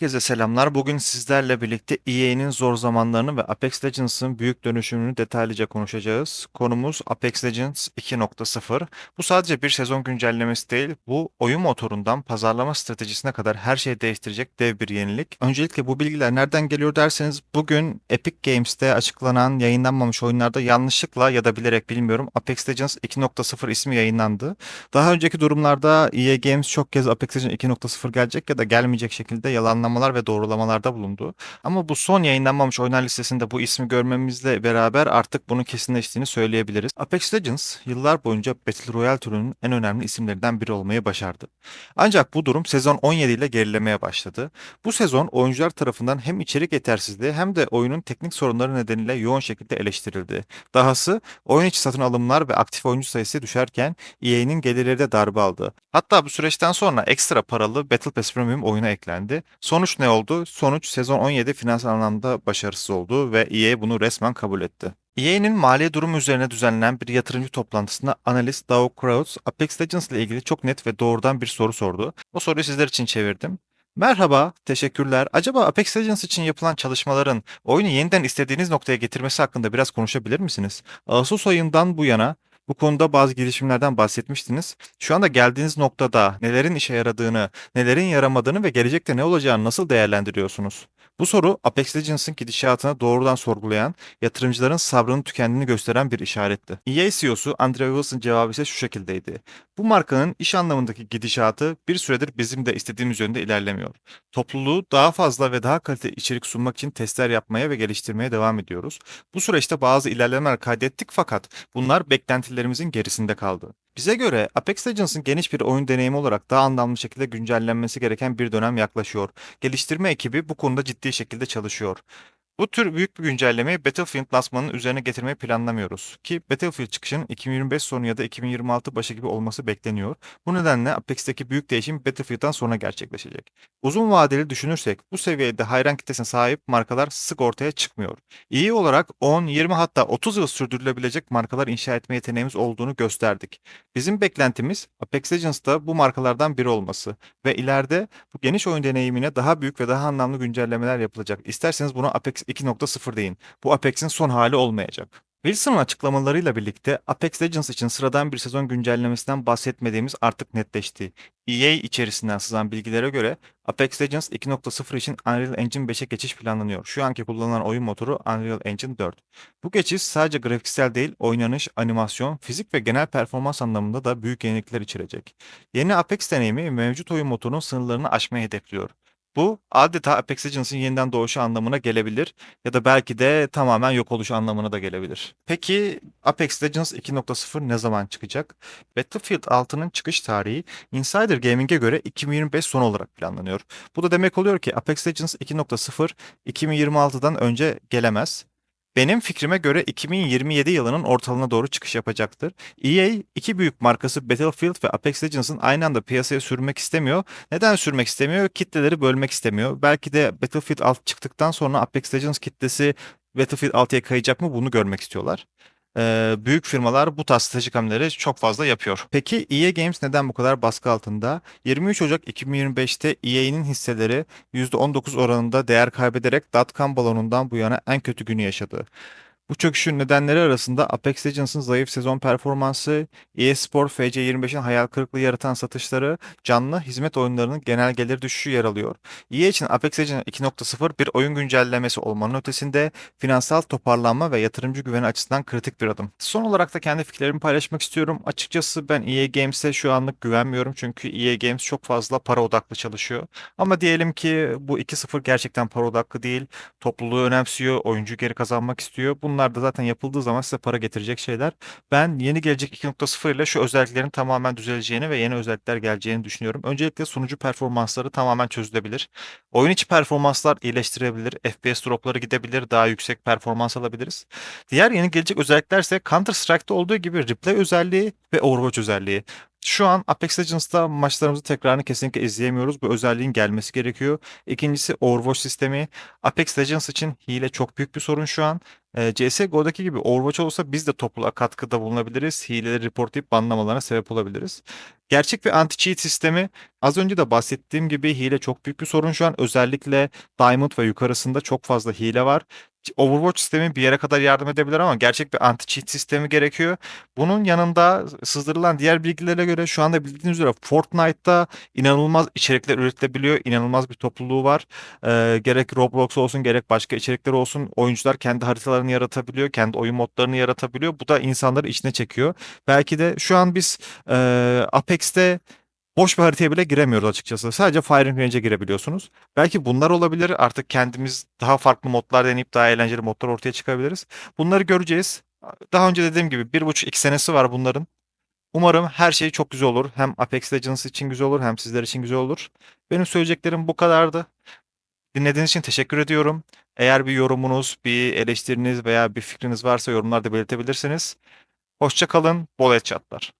Herkese selamlar. Bugün sizlerle birlikte EA'nin zor zamanlarını ve Apex Legends'ın büyük dönüşümünü detaylıca konuşacağız. Konumuz Apex Legends 2.0. Bu sadece bir sezon güncellemesi değil, bu oyun motorundan pazarlama stratejisine kadar her şeyi değiştirecek dev bir yenilik. Öncelikle bu bilgiler nereden geliyor derseniz bugün Epic Games'te açıklanan yayınlanmamış oyunlarda yanlışlıkla ya da bilerek bilmiyorum Apex Legends 2.0 ismi yayınlandı. Daha önceki durumlarda EA Games çok kez Apex Legends 2.0 gelecek ya da gelmeyecek şekilde yalanlamalar ve doğrulamalarda bulundu. Ama bu son yayınlanmamış oyunlar listesinde bu ismi görmemizle beraber artık bunun kesinleştiğini söyleyebiliriz. Apex Legends yıllar boyunca Battle Royale türünün en önemli isimlerinden biri olmayı başardı. Ancak bu durum sezon 17 ile gerilemeye başladı. Bu sezon oyuncular tarafından hem içerik yetersizliği hem de oyunun teknik sorunları nedeniyle yoğun şekilde eleştirildi. Dahası oyun içi satın alımlar ve aktif oyuncu sayısı düşerken EA'nin gelirleri de darbe aldı. Hatta bu süreçten sonra ekstra paralı Battle Pass Premium oyuna eklendi. Sonuç ne oldu? Sonuç sezon 17 finansal anlamda başarısız oldu ve EA bunu resmen kabul etti. EA'nin mali durum üzerine düzenlenen bir yatırımcı toplantısında analist Doug Kraus, Apex Legends ile ilgili çok net ve doğrudan bir soru sordu. O soruyu sizler için çevirdim. Merhaba, teşekkürler. Acaba Apex Legends için yapılan çalışmaların oyunu yeniden istediğiniz noktaya getirmesi hakkında biraz konuşabilir misiniz? Ağustos ayından bu yana bu konuda bazı gelişimlerden bahsetmiştiniz. Şu anda geldiğiniz noktada nelerin işe yaradığını, nelerin yaramadığını ve gelecekte ne olacağını nasıl değerlendiriyorsunuz? Bu soru Apex Legends'ın gidişatını doğrudan sorgulayan, yatırımcıların sabrının tükendiğini gösteren bir işaretti. EA CEO'su Andre Wilson cevabı ise şu şekildeydi. Bu markanın iş anlamındaki gidişatı bir süredir bizim de istediğimiz yönde ilerlemiyor. Topluluğu daha fazla ve daha kaliteli içerik sunmak için testler yapmaya ve geliştirmeye devam ediyoruz. Bu süreçte bazı ilerlemeler kaydettik fakat bunlar beklentilerimizin gerisinde kaldı. Bize göre Apex Legends'ın geniş bir oyun deneyimi olarak daha anlamlı şekilde güncellenmesi gereken bir dönem yaklaşıyor. Geliştirme ekibi bu konuda ciddi şekilde çalışıyor. Bu tür büyük bir güncellemeyi Battlefield lansmanının üzerine getirmeyi planlamıyoruz. Ki Battlefield çıkışının 2025 sonu ya da 2026 başı gibi olması bekleniyor. Bu nedenle Apex'teki büyük değişim Battlefield'dan sonra gerçekleşecek. Uzun vadeli düşünürsek bu seviyede hayran kitlesine sahip markalar sık ortaya çıkmıyor. İyi olarak 10, 20 hatta 30 yıl sürdürülebilecek markalar inşa etme yeteneğimiz olduğunu gösterdik. Bizim beklentimiz Apex Legends'ta bu markalardan biri olması ve ileride bu geniş oyun deneyimine daha büyük ve daha anlamlı güncellemeler yapılacak. İsterseniz buna Apex 2.0 deyin. Bu Apex'in son hali olmayacak. Wilson'ın açıklamalarıyla birlikte Apex Legends için sıradan bir sezon güncellemesinden bahsetmediğimiz artık netleşti. EA içerisinden sızan bilgilere göre Apex Legends 2.0 için Unreal Engine 5'e geçiş planlanıyor. Şu anki kullanılan oyun motoru Unreal Engine 4. Bu geçiş sadece grafiksel değil, oynanış, animasyon, fizik ve genel performans anlamında da büyük yenilikler içerecek. Yeni Apex deneyimi mevcut oyun motorunun sınırlarını aşmayı hedefliyor. Bu adeta Apex Legends'ın yeniden doğuşu anlamına gelebilir ya da belki de tamamen yok oluş anlamına da gelebilir. Peki Apex Legends 2.0 ne zaman çıkacak? Battlefield 6'nın çıkış tarihi Insider Gaming'e göre 2025 sonu olarak planlanıyor. Bu da demek oluyor ki Apex Legends 2.0 2026'dan önce gelemez. Benim fikrime göre 2027 yılının ortalığına doğru çıkış yapacaktır. EA iki büyük markası Battlefield ve Apex Legends'ın aynı anda piyasaya sürmek istemiyor. Neden sürmek istemiyor? Kitleleri bölmek istemiyor. Belki de Battlefield 6 çıktıktan sonra Apex Legends kitlesi Battlefield 6'ya kayacak mı bunu görmek istiyorlar. Ee, büyük firmalar bu tarz stratejik hamleleri çok fazla yapıyor. Peki EA Games neden bu kadar baskı altında? 23 Ocak 2025'te EA'nin hisseleri %19 oranında değer kaybederek dotcom balonundan bu yana en kötü günü yaşadı. Bu çöküşün nedenleri arasında Apex Legends'ın zayıf sezon performansı, EA Sport FC25'in hayal kırıklığı yaratan satışları, canlı hizmet oyunlarının genel gelir düşüşü yer alıyor. EA için Apex Legends 2.0 bir oyun güncellemesi olmanın ötesinde finansal toparlanma ve yatırımcı güveni açısından kritik bir adım. Son olarak da kendi fikirlerimi paylaşmak istiyorum. Açıkçası ben EA Games'e şu anlık güvenmiyorum çünkü EA Games çok fazla para odaklı çalışıyor. Ama diyelim ki bu 2.0 gerçekten para odaklı değil, topluluğu önemsiyor, oyuncu geri kazanmak istiyor. Bunlar Bunlar da zaten yapıldığı zaman size para getirecek şeyler. Ben yeni gelecek 2.0 ile şu özelliklerin tamamen düzeleceğini ve yeni özellikler geleceğini düşünüyorum. Öncelikle sunucu performansları tamamen çözülebilir. Oyun içi performanslar iyileştirebilir. FPS dropları gidebilir. Daha yüksek performans alabiliriz. Diğer yeni gelecek özellikler ise Counter Strike'da olduğu gibi replay özelliği ve Overwatch özelliği. Şu an Apex Legends'ta maçlarımızı tekrarını kesinlikle izleyemiyoruz. Bu özelliğin gelmesi gerekiyor. İkincisi Overwatch sistemi. Apex Legends için hile çok büyük bir sorun şu an. E, CSGO'daki gibi Overwatch olsa biz de topluluğa katkıda bulunabiliriz. Hileleri reportlayıp banlamalarına sebep olabiliriz. Gerçek bir anti-cheat sistemi az önce de bahsettiğim gibi hile çok büyük bir sorun şu an. Özellikle Diamond ve yukarısında çok fazla hile var. Overwatch sistemi bir yere kadar yardım edebilir ama gerçek bir anti-cheat sistemi gerekiyor. Bunun yanında sızdırılan diğer bilgilere göre şu anda bildiğiniz üzere Fortnite'ta inanılmaz içerikler üretilebiliyor. İnanılmaz bir topluluğu var. Ee, gerek Roblox olsun gerek başka içerikler olsun oyuncular kendi haritalarını yaratabiliyor. Kendi oyun modlarını yaratabiliyor. Bu da insanları içine çekiyor. Belki de şu an biz e, Apex'te boş bir haritaya bile giremiyoruz açıkçası. Sadece Firing Range'e girebiliyorsunuz. Belki bunlar olabilir. Artık kendimiz daha farklı modlar deneyip daha eğlenceli modlar ortaya çıkabiliriz. Bunları göreceğiz. Daha önce dediğim gibi bir buçuk iki senesi var bunların. Umarım her şey çok güzel olur. Hem Apex Legends için güzel olur hem sizler için güzel olur. Benim söyleyeceklerim bu kadardı. Dinlediğiniz için teşekkür ediyorum. Eğer bir yorumunuz, bir eleştiriniz veya bir fikriniz varsa yorumlarda belirtebilirsiniz. Hoşça kalın, bol çatlar.